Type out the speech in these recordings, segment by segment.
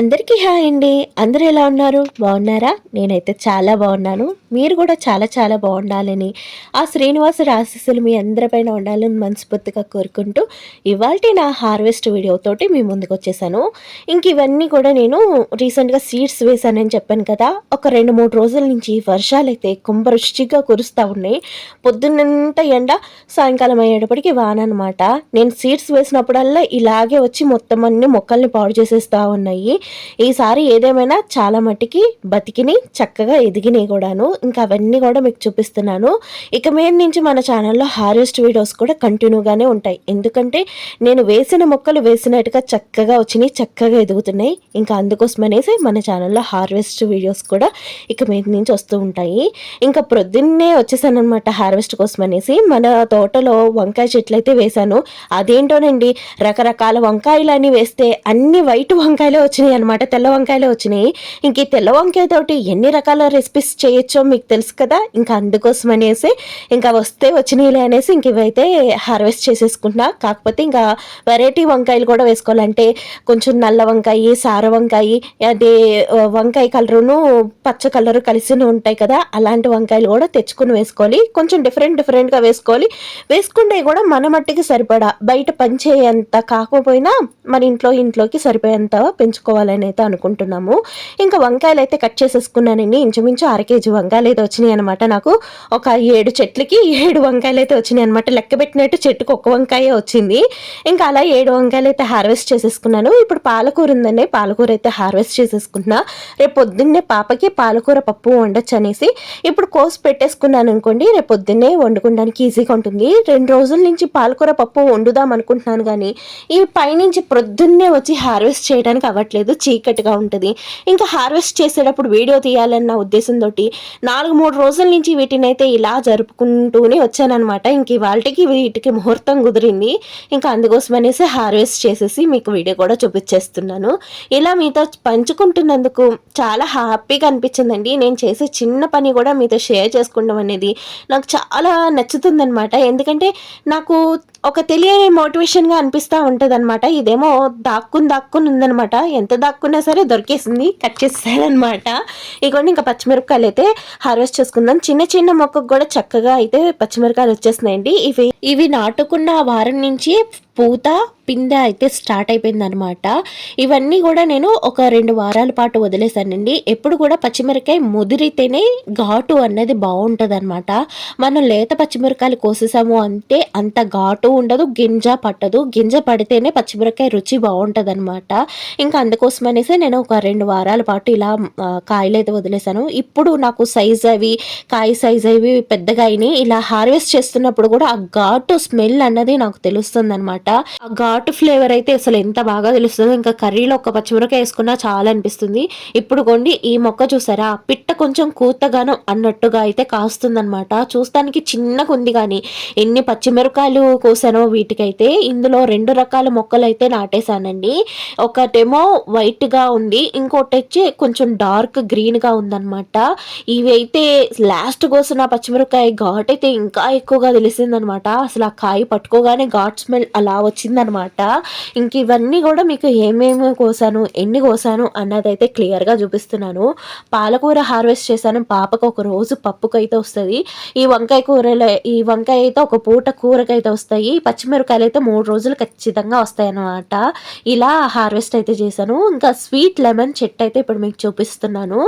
అందరికీ హాయ్ అండి. అందరూ ఎలా ఉన్నారు? బాగున్నారా? నేనైతే చాలా బాగున్నాను. మీరు కూడా చాలా చాలా బాగుండాలని ఆ శ్రీనివాస ఆశీస్సులు మీ అందరిపైన ఉండాలని మనస్ఫూర్తిగా కోరుకుంటూ ఇవాళ నా హార్వెస్ట్ వీడియోతోటి మీ ముందుకు వచ్చేసాను. ఇంక ఇవన్నీ కూడా నేను రీసెంట్గా సీడ్స్ వేశానని చెప్పాను కదా ఒక రెండు మూడు రోజుల నుంచి వర్షాలు అయితే కుంభరుచిగా కురుస్తూ ఉన్నాయి. పొద్దున్నంతా ఎండ సాయంకాలం అయ్యేటప్పటికి వాన అనమాట నేను సీడ్స్ వేసినప్పుడల్లా ఇలాగే వచ్చి మొత్తం అన్ని మొక్కల్ని పాడు చేసేస్తూ ఉన్నాయి. ఈసారి ఏదేమైనా చాలా మట్టికి బతికిని చక్కగా ఎదిగినాయి కూడాను. ఇంకా అవన్నీ కూడా మీకు చూపిస్తున్నాను. ఇక మీద నుంచి మన ఛానల్లో హార్వెస్ట్ వీడియోస్ కూడా కంటిన్యూగానే ఉంటాయి. ఎందుకంటే నేను వేసిన మొక్కలు వేసినట్టుగా చక్కగా వచ్చినాయి చక్కగా ఎదుగుతున్నాయి. ఇంకా అందుకోసం అనేసి మన ఛానల్లో హార్వెస్ట్ వీడియోస్ కూడా ఇక మీద నుంచి వస్తూ ఉంటాయి. ఇంకా ప్రొద్దున్నే వచ్చేసానమాట హార్వెస్ట్ కోసం అనేసి. మన తోటలో వంకాయ చెట్లు అయితే వేశాను. అదేంటోనండి? రకరకాల వంకాయలు అని వేస్తే అన్ని వైట్ వంకాయలే వచ్చినాయి. అనమాట తెల్ల వంకాయలు వచ్చినాయి. ఇంక ఈ తెల్ల వంకాయతోటి ఎన్ని రకాల రెసిపీస్ చేయొచ్చో మీకు తెలుసు కదా? ఇంకా అందుకోసం అనేసి ఇంకా వస్తే వచ్చినాయిలే అనేసి ఇంక ఇవైతే హార్వెస్ట్ చేసేసుకుంటున్నా. కాకపోతే ఇంకా వెరైటీ వంకాయలు కూడా వేసుకోవాలంటే కొంచెం నల్ల వంకాయ సార వంకాయ అదే వంకాయ కలరును పచ్చ కలరు కలిసి ఉంటాయి కదా? అలాంటి వంకాయలు కూడా తెచ్చుకుని వేసుకోవాలి. కొంచెం డిఫరెంట్ డిఫరెంట్గా వేసుకోవాలి. వేసుకుంటే కూడా మన మట్టికి సరిపడా. బయట పంచేంత కాకపోయినా మన ఇంట్లో ఇంట్లోకి సరిపోయేంత పెంచుకోవాలి. చేసుకోవాలని అయితే అనుకుంటున్నాము. ఇంకా వంకాయలు అయితే కట్ చేసేసుకున్నానండి ఇంచుమించు అర కేజీ వంకాయలు అయితే వచ్చినాయి అనమాట నాకు. ఒక ఏడు చెట్లకి ఏడు వంకాయలు అయితే వచ్చినాయి అనమాట లెక్క పెట్టినట్టు చెట్టుకు ఒక్క వంకాయ వచ్చింది. ఇంకా అలా ఏడు వంకాయలు అయితే హార్వెస్ట్ చేసేసుకున్నాను. ఇప్పుడు పాలకూర ఉందండి. పాలకూర అయితే హార్వెస్ట్ చేసేసుకుంటున్నా. రేపు పొద్దున్నే పాపకి పాలకూర పప్పు వండొచ్చు అనేసి ఇప్పుడు కోసి పెట్టేసుకున్నాను అనుకోండి రేపు పొద్దున్నే వండుకోవడానికి ఈజీగా ఉంటుంది. రెండు రోజుల నుంచి పాలకూర పప్పు వండుదాం అనుకుంటున్నాను కానీ ఈ పైనుంచి ప్రొద్దున్నే వచ్చి హార్వెస్ట్ చేయడానికి అవ్వట్లేదు. చీకటిగా ఉంటుంది. ఇంకా హార్వెస్ట్ చేసేటప్పుడు వీడియో తీయాలన్న ఉద్దేశంతో నాలుగు మూడు రోజుల నుంచి వీటిని అయితే ఇలా జరుపుకుంటూనే వచ్చానమాట ఇంక వాళ్ళకి వీటికి ముహూర్తం కుదిరింది. ఇంకా అందుకోసం అనేసి హార్వెస్ట్ చేసేసి మీకు వీడియో కూడా చూపించేస్తున్నాను. ఇలా మీతో పంచుకుంటున్నందుకు చాలా హ్యాపీగా అనిపించిందండి. నేను చేసే చిన్న పని కూడా మీతో షేర్ చేసుకోవడం అనేది నాకు చాలా నచ్చుతుందనమాట ఎందుకంటే నాకు ఒక తెలియని మోటివేషన్గా అనిపిస్తూ ఉంటుంది అనమాట ఇదేమో దాక్కుని దాక్కుని ఉందనమాట ఎంత దాక్కున్నా సరే దొరికేసింది కట్ చేసేసానమాట ఇగోండి ఇంకా పచ్చిమిరపకాయలు అయితే హార్వెస్ట్ చేసుకుందాం. చిన్న చిన్న మొక్కకు కూడా చక్కగా అయితే పచ్చిమిరపకాయలు వచ్చేస్తున్నాయండి. ఇవి ఇవి నాటుకున్న వారం నుంచి పూత పిందె అయితే స్టార్ట్ అయిపోయింది అనమాట ఇవన్నీ కూడా నేను ఒక రెండు వారాల పాటు వదిలేసానండి ఎప్పుడు కూడా పచ్చిమిరకాయ ముదిరితేనే ఘాటు అనేది బాగుంటుంది అనమాట మనం లేత పచ్చిమిరకాయలు కోసేసాము అంటే అంత ఘాటు ఉండదు గింజ పట్టదు. గింజ పడితేనే పచ్చిమిరకాయ రుచి బాగుంటుంది అనమాట ఇంకా అందుకోసం అనేసి నేను ఒక రెండు వారాల పాటు ఇలా కాయలు అయితే వదిలేసాను ఇప్పుడు నాకు సైజ్ అవి కాయ సైజ్ అవి పెద్దగా అయినాయి. ఇలా హార్వెస్ట్ చేస్తున్నప్పుడు కూడా ఆ ఘాటు స్మెల్ అన్నది నాకు తెలుస్తుంది అనమాట ఆ ఘాటు ఫ్లేవర్ అయితే అసలు ఎంత బాగా తెలుస్తుందో ఇంకా కర్రీలో ఒక పచ్చిమిరకాయ వేసుకున్నా చాలా అనిపిస్తుంది. ఇప్పుడు కొండి ఈ మొక్క చూసారా? పిట్ట కొంచెం కూతగానం అన్నట్టుగా అయితే కాస్తుందన్నమాట. చూస్తానికి చిన్నగా ఉంది కానీ ఎన్ని పచ్చిమిరకాయలు కోసానో వీటికైతే ఇందులో రెండు రకాల మొక్కలు అయితే నాటేశానండి. ఒకటేమో వైట్గా ఉంది ఇంకోటి వచ్చి కొంచెం డార్క్ గ్రీన్గా ఉందన్నమాట. ఇవి అయితే లాస్ట్ కోసిన పచ్చిమిరకాయ ఘాట్ అయితే ఇంకా ఎక్కువగా తెలిసిందనమాట అసలు ఆ కాయ పట్టుకోగానే ఘాట్ స్మెల్ అలా వచ్చిందనమాట ఇంక ఇవన్నీ కూడా మీకు ఏమేమి కోసాను ఎన్ని కోసాను అన్నదైతే క్లియర్గా చూపిస్తున్నాను. పాలకూర హార్వెస్ట్ చేశాను పాపకు ఒక రోజు పప్పుకైతే వస్తుంది. ఈ వంకాయ కూరలో ఈ వంకాయ అయితే ఒక పూట కూరకైతే వస్తాయి. పచ్చిమిరకాయలు అయితే మూడు రోజులు ఖచ్చితంగా వస్తాయి అన్నమాట ఇలా హార్వెస్ట్ అయితే చేశాను. ఇంకా స్వీట్ లెమన్ చెట్టు అయితే ఇప్పుడు మీకు చూపిస్తున్నాను.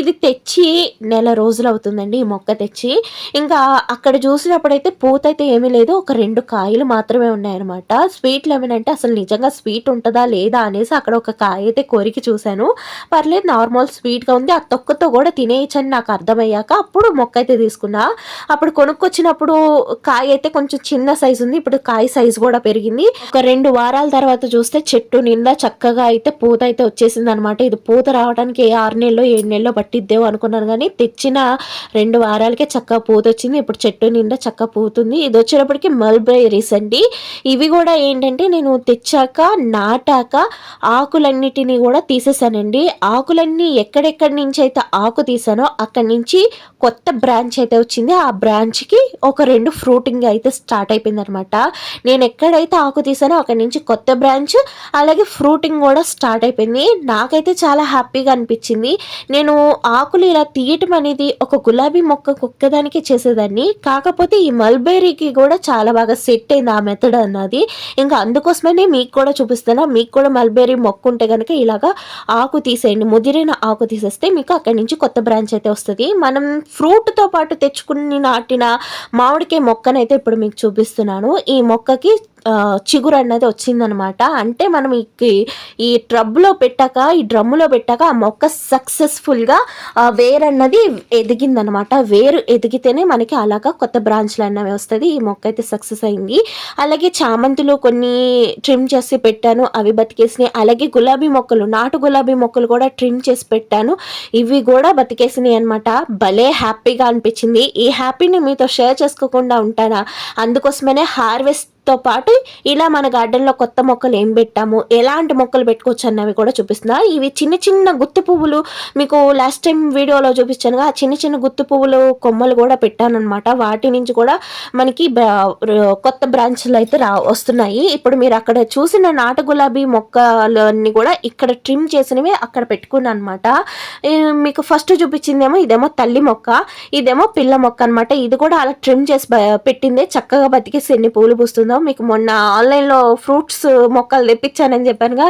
ఇది తెచ్చి నెల రోజులు అవుతుందండి ఈ మొక్క తెచ్చి. ఇంకా అక్కడ చూసినప్పుడైతే పూత అయితే ఏమీ లేదు. ఒక రెండు కాయలు మాత్రమే ఉన్నాయన్నమాట. స్వీట్ లెమన్ అంటే అసలు నిజంగా స్వీట్ ఉంటుందా లేదా అనేసి అక్కడ ఒక కాయ అయితే కొరికి చూశాను. పర్లేదు నార్మల్ స్వీట్గా ఉంది. ఆ తొక్కతో కూడా తినేయచ్చని నాకు అర్థమయ్యాక అప్పుడు మొక్క అయితే తీసుకున్నా. అప్పుడు కొనుక్కొచ్చినప్పుడు కాయ అయితే కొంచెం చిన్న సైజు ఉంది. ఇప్పుడు కాయ సైజు కూడా పెరిగింది. ఒక రెండు వారాల తర్వాత చూస్తే చెట్టు నిండా చక్కగా అయితే పూత అయితే వచ్చేసింది అనమాట ఇది పూత రావడానికి ఆరు నెలలో ఏడు నెలలో పట్టిద్దేమో అనుకున్నాను కానీ తెచ్చిన రెండు వారాలకే చక్కగా పూత వచ్చింది. ఇప్పుడు చెట్టు నిండా చక్కగా పూతుంది. ఇది వచ్చేటప్పటికి మల్బెరీస్ అండి. ఇవి కూడా ఏంటంటే నేను తెచ్చాక నాటాక ఆకులన్నిటినీ కూడా తీసేసానండి. ఆకులన్నీ ఎక్కడెక్కడి నుంచి అయితే ఆకు తీసానో అక్కడి నుంచి కొత్త బ్రాంచ్ అయితే వచ్చింది. ఆ బ్రాంచ్కి ఒక రెండు ఫ్రూటింగ్ అయితే స్టార్ట్ అయిపోయింది అనమాట నేను ఎక్కడైతే ఆకు తీసానో అక్కడి నుంచి కొత్త బ్రాంచ్ అలాగే ఫ్రూటింగ్ కూడా స్టార్ట్ అయిపోయింది. నాకైతే చాలా హ్యాపీగా అనిపించింది. నేను ఆకులు ఇలా తీయటం అనేది ఒక గులాబీ మొక్క కుక్కదానికి చేసేదాన్ని. కాకపోతే ఈ మల్బెర్రీకి కూడా చాలా బాగా సెట్ అయింది ఆ మెథడ్ అన్నది. ఇంకా అందుకోసమనే మీకు కూడా చూపిస్తున్నా. మీకు కూడా మల్బెర్రీ మొక్క ఉంటే కనుక ఇలాగా ఆకు తీసేయండి. ముదిరిన ఆకు తీసేస్తే మీకు అక్కడి నుంచి కొత్త బ్రాంచ్ అయితే వస్తుంది. మనం ఫ్రూట్తో పాటు తెచ్చుకుని నాటిన మామిడికాయ మొక్కనైతే ఇప్పుడు మీకు చూపిస్తున్నాను. ఈ మొక్కకి చిగురు అన్నది వచ్చిందనమాట. అంటే మనం ఈ ఈ ట్రబ్లో పెట్టాక ఈ డ్రమ్ములో పెట్టాక ఆ మొక్క సక్సెస్ఫుల్గా వేరు అన్నది ఎదిగిందనమాట. వేరు ఎదిగితేనే మనకి అలాగా కొత్త బ్రాంచ్లు అన్నవి వస్తుంది. ఈ మొక్క అయితే సక్సెస్ అయింది. అలాగే చామంతులు కొన్ని ట్రిమ్ చేసి పెట్టాను అవి బతికేసినాయి. అలాగే గులాబీ మొక్కలు నాటు గులాబీ మొక్కలు కూడా ట్రిమ్ చేసి పెట్టాను. ఇవి కూడా బతికేసినాయి అనమాట. భలే హ్యాపీగా అనిపించింది. ఈ హ్యాపీని మీతో షేర్ చేసుకోకుండా ఉంటానా? అందుకోసమనే హార్వెస్ట్ తో పాటు ఇలా మన గార్డెన్లో కొత్త మొక్కలు ఏం పెట్టాము ఎలాంటి మొక్కలు పెట్టుకోవచ్చు అన్నవి కూడా చూపిస్తున్నా ఇవి చిన్న చిన్న గుత్తి పువ్వులు మీకు లాస్ట్ టైం వీడియోలో చూపించాను ఆ చిన్న చిన్న గుత్తి పువ్వులు కొమ్మలు కూడా పెట్టాను అనమాట వాటి నుంచి కూడా మనకి కొత్త బ్రాంచ్లు అయితే రా వస్తున్నాయి. ఇప్పుడు మీరు అక్కడ చూసిన నాటు గులాబీ మొక్కలన్నీ కూడా ఇక్కడ ట్రిమ్ చేసినవి అక్కడ పెట్టుకున్నాను అనమాట మీకు ఫస్ట్ చూపించిందేమో ఇదేమో తల్లి మొక్క ఇదేమో పిల్ల మొక్క అనమాట ఇది కూడా అలా ట్రిమ్ చేసి పెట్టిందే చక్కగా బతికేసి ఎన్ని పూలు పూస్తుందో ఉందో మీకు మొన్న ఆన్లైన్లో ఫ్రూట్స్ మొక్కలు తెప్పించానని చెప్పానుగా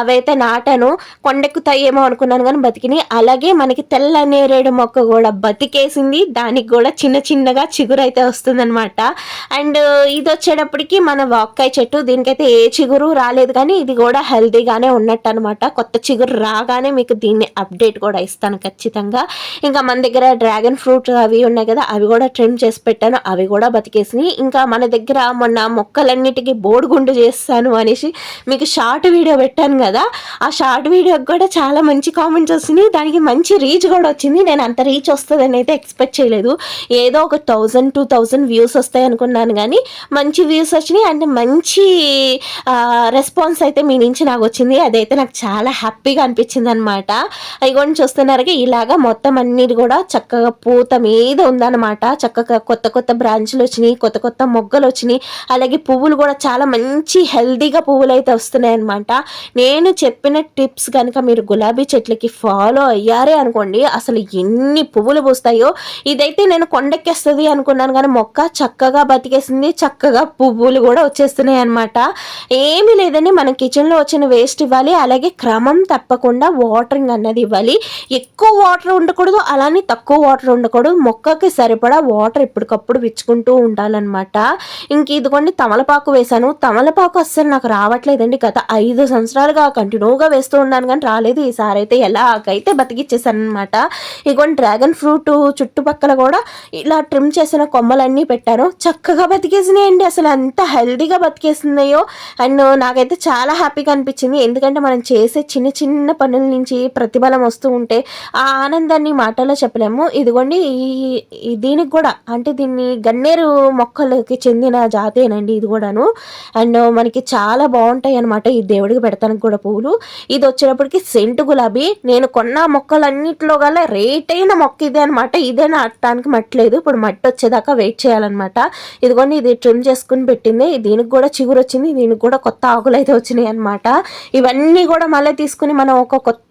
అవైతే నాటాను. కొండెక్కుతాయేమో అనుకున్నాను కానీ బతికినాయి అలాగే మనకి తెల్ల నేరేడు మొక్క కూడా బతికేసింది. దానికి కూడా చిన్న చిన్నగా చిగురు అయితే వస్తుందన్నమాట. అండ్ ఇది వచ్చేటప్పటికి మన వాక్కాయ చెట్టు. దీనికైతే ఏ చిగురు రాలేదు కానీ ఇది కూడా హెల్తీగానే ఉన్నట్టు అనమాట కొత్త చిగురు రాగానే మీకు దీన్ని అప్డేట్ కూడా ఇస్తాను ఖచ్చితంగా. ఇంకా మన దగ్గర డ్రాగన్ ఫ్రూట్ అవి ఉన్నాయి కదా అవి కూడా ట్రిమ్ చేసి పెట్టాను. అవి కూడా బతికేసినాయి. ఇంకా మన దగ్గర మొన్న మొక్కలన్నిటికీ బోడుగుండు చేస్తాను అనేసి మీకు షార్ట్ వీడియో పెట్టాను కదా ఆ షార్ట్ వీడియోకి కూడా చాలా మంచి కామెంట్స్ వస్తున్నాయి దానికి మంచి రీచ్ కూడా వచ్చింది. నేను అంత రీచ్ వస్తుందని అయితే ఎక్స్పెక్ట్ చేయలేదు. ఏదో ఒక థౌజండ్ టూ థౌజండ్ వ్యూస్ వస్తాయి అనుకున్నాను కానీ మంచి వ్యూస్ వచ్చినాయి. అండ్ మంచి రెస్పాన్స్ అయితే మీ నుంచి నాకు వచ్చింది. అదైతే నాకు చాలా హ్యాపీగా అనిపించింది అనమాట కూడా చూస్తున్నారుగా ఇలాగా మొత్తం అన్నిటి కూడా చక్కగా పూత మీద ఉందన్నమాట. చక్కగా కొత్త కొత్త బ్రాంచ్లు వచ్చినాయి కొత్త కొత్త మొగ్గలు వచ్చినాయి. అలాగే పువ్వులు కూడా చాలా మంచి హెల్దీగా పువ్వులు అయితే వస్తున్నాయి అనమాట నేను చెప్పిన టిప్స్ కనుక మీరు గులాబీ చెట్లకి ఫాలో అయ్యారే అనుకోండి అసలు ఎన్ని పువ్వులు పూస్తాయో. ఇదైతే నేను కొండెక్కేస్తుంది అనుకున్నాను కానీ మొక్క చక్కగా బతికేసింది చక్కగా పువ్వులు కూడా వచ్చేస్తున్నాయి అనమాట ఏమీ లేదండి మన కిచెన్లో వచ్చిన వేస్ట్ ఇవ్వాలి అలాగే క్రమం తప్పకుండా వాటరింగ్ అన్నది ఇవ్వాలి. ఎక్కువ వాటర్ ఉండకూడదు అలానే తక్కువ వాటర్ ఉండకూడదు. మొక్కకి సరిపడా వాటర్ ఎప్పటికప్పుడు విచ్చుకుంటూ ఉండాలన్నమాట. ఇంక ఇదిగోండి తమలపాకు వేశాను. తమలపాకు అస్సలు నాకు రావట్లేదండి. గత ఐదు సంవత్సరాలుగా కంటిన్యూగా వేస్తూ ఉన్నాను కానీ రాలేదు. ఈసారి అయితే ఎలాగైతే బతికిచ్చేసాను అనమాట ఇగోండి డ్రాగన్ ఫ్రూట్ చుట్టుపక్కల కూడా ఇలా ట్రిమ్ చేసిన కొమ్మలన్నీ పెట్టాను. చక్కగా బతికేసినాయండి. అసలు ఎంత హెల్దీగా బతికేస్తున్నాయో. అండ్ నాకైతే చాలా హ్యాపీగా అనిపించింది. ఎందుకంటే మనం చేసే చిన్న చిన్న పనుల నుంచి ప్రతిఫలం వస్తూ ఉంటే ఆ ఆనందాన్ని మాటల్లో చెప్పలేము. ఇదిగోండి ఈ దీనికి కూడా అంటే దీన్ని గన్నేరు మొక్కలకి చెందిన జాతేనండి ఇది కూడాను. అండ్ మనకి చాలా బాగుంటాయి అనమాట ఈ దేవుడికి పెడతానికి కూడా పువ్వులు ఇది వచ్చేటప్పటికి సెంటు గులాబీ. నేను కొన్న మొక్కలన్నింటిలో గల రేట్ అయిన మొక్క ఇదే అనమాట ఇదే నాటడానికి మట్టలేదు ఇప్పుడు మట్టి వచ్చేదాకా వెయిట్ చేయాలన్నమాట. ఇదిగోండి ఇది ట్రిమ్ చేసుకుని పెట్టింది. దీనికి కూడా చిగురు వచ్చింది దీనికి కూడా కొత్త ఆకులు అయితే వచ్చినాయి అనమాట ఇవన్నీ కూడా మళ్ళీ తీసుకుని మనం ఒక కొత్త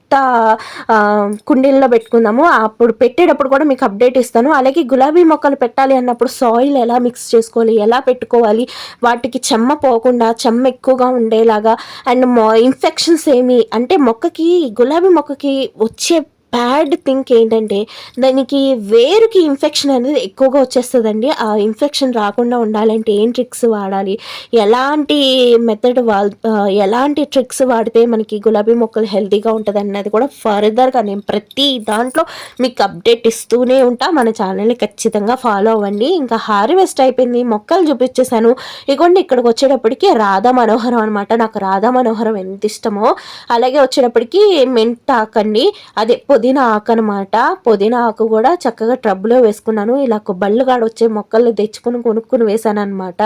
కుండీల్లో పెట్టుకుందాము. అప్పుడు పెట్టేటప్పుడు కూడా మీకు అప్డేట్ ఇస్తాను. అలాగే గులాబీ మొక్కలు పెట్టాలి అన్నప్పుడు సాయిల్ ఎలా మిక్స్ చేసుకోవాలి ఎలా పెట్టుకోవాలి వాటికి చెమ్మ పోకుండా చెమ్మ ఎక్కువగా ఉండేలాగా అండ్ ఇన్ఫెక్షన్స్ ఏమి అంటే మొక్కకి గులాబీ మొక్కకి వచ్చే బ్యాడ్ థింక్ ఏంటంటే దానికి వేరుకి ఇన్ఫెక్షన్ అనేది ఎక్కువగా వచ్చేస్తుందండి. ఆ ఇన్ఫెక్షన్ రాకుండా ఉండాలంటే ఏం ట్రిక్స్ వాడాలి? ఎలాంటి మెథడ్ వా ఎలాంటి ట్రిక్స్ వాడితే మనకి గులాబీ మొక్కలు హెల్తీగా ఉంటుంది అన్నది కూడా ఫర్దర్గా నేను ప్రతి దాంట్లో మీకు అప్డేట్ ఇస్తూనే ఉంటా. మన ఛానల్ని ఖచ్చితంగా ఫాలో అవ్వండి. ఇంకా హార్వెస్ట్ అయిపోయింది మొక్కలు చూపించేశాను. ఇగోండి ఇక్కడికి వచ్చేటప్పటికి రాధా మనోహరం అనమాట నాకు రాధా మనోహరం ఎంత ఇష్టమో అలాగే వచ్చేటప్పటికి అది అదే పుదీనా ఆకు అనమాట పుదీనా ఆకు కూడా చక్కగా ట్రబ్బులో వేసుకున్నాను. ఇలా బళ్ళు కాడ వచ్చే మొక్కలు తెచ్చుకుని కొనుక్కుని వేసాను అనమాట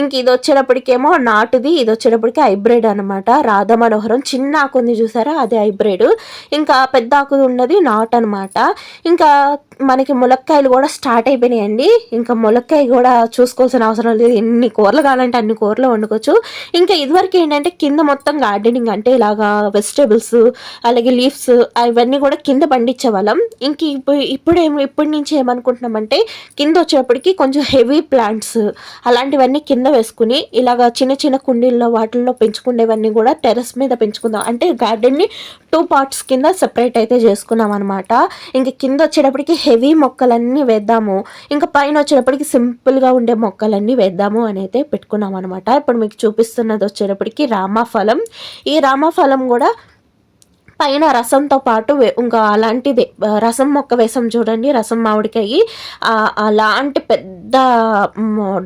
ఇంక ఇది వచ్చేటప్పటికేమో నాటుది. ఇది వచ్చేటప్పటికి హైబ్రిడ్ అనమాట రాధా మనోహరం చిన్న ఆకు ఉంది చూసారా? అది హైబ్రిడ్. ఇంకా పెద్ద ఆకు ఉన్నది నాట్ అనమాట ఇంకా మనకి ములక్కాయలు కూడా స్టార్ట్ అయిపోయినాయండి. ఇంకా ములక్కాయ కూడా చూసుకోవాల్సిన అవసరం లేదు. ఎన్ని కూరలు కావాలంటే అన్ని కూరలు వండుకోవచ్చు. ఇంకా ఇదివరకు ఏంటంటే కింద మొత్తం గార్డెనింగ్ అంటే ఇలాగా వెజిటేబుల్స్ అలాగే లీవ్స్ అవన్నీ కూడా కింద పండించే వాళ్ళం. ఇంక ఇప్పుడు ఇప్పుడు ఏమి ఇప్పటి నుంచి ఏమనుకుంటున్నామంటే కింద వచ్చేటప్పటికి కొంచెం హెవీ ప్లాంట్స్. అలాంటివన్నీ కింద వేసుకుని ఇలాగ చిన్న చిన్న కుండీల్లో వాటిల్లో పెంచుకునేవన్నీ కూడా టెరస్ మీద పెంచుకుందాం. అంటే గార్డెన్ని టూ పార్ట్స్ కింద సెపరేట్ అయితే చేసుకున్నాం అనమాట ఇంక కింద వచ్చేటప్పటికి హెవీ మొక్కలన్నీ వేద్దాము. ఇంకా పైన వచ్చేటప్పటికి సింపుల్గా ఉండే మొక్కలన్నీ వేద్దాము అని అయితే పెట్టుకున్నాం అనమాట ఇప్పుడు మీకు చూపిస్తున్నది వచ్చేటప్పటికి రామాఫలం. ఈ రామాఫలం కూడా పైన రసంతో పాటు ఇంకా అలాంటిది. రసం మొక్క వేసాం చూడండి రసం మామిడికాయ. అలాంటి పెద్ద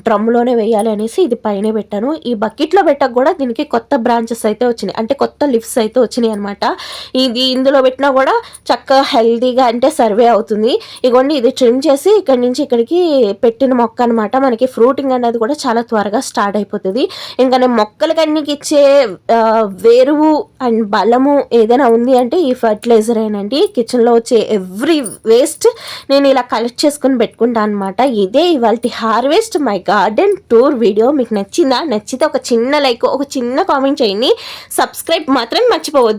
డ్రమ్లోనే వేయాలి అనేసి ఇది పైన పెట్టాను. ఈ బకెట్లో పెట్టక కూడా దీనికి కొత్త బ్రాంచెస్ అయితే వచ్చినాయి. అంటే కొత్త లిఫ్ట్స్ అయితే వచ్చినాయి అనమాట ఇది ఇందులో పెట్టినా కూడా చక్కగా హెల్దీగా అంటే సర్వే అవుతుంది. ఇగోండి ఇది ట్రిమ్ చేసి ఇక్కడి నుంచి ఇక్కడికి పెట్టిన మొక్క అనమాట మనకి ఫ్రూటింగ్ అనేది కూడా చాలా త్వరగా స్టార్ట్ అయిపోతుంది. ఇంకా నేను మొక్కలకన్నీకి ఇచ్చే వేరువు అండ్ బలము ఏదైనా ఉంది అంటే ఈ ఫర్టిలైజర్ ఏనండి కిచెన్లో వచ్చే ఎవ్రీ వేస్ట్ నేను ఇలా కలెక్ట్ చేసుకుని పెట్టుకుంటాను అనమాట ఇదే ఇవాళ ఇవాళ harvest my garden tour video మీకు నచ్చిందా? నచ్చితే ఒక చిన్న లైక్ ఒక చిన్న కామెంట్ చేయండి. సబ్స్క్రైబ్ మాత్రం మర్చిపోవద్దు.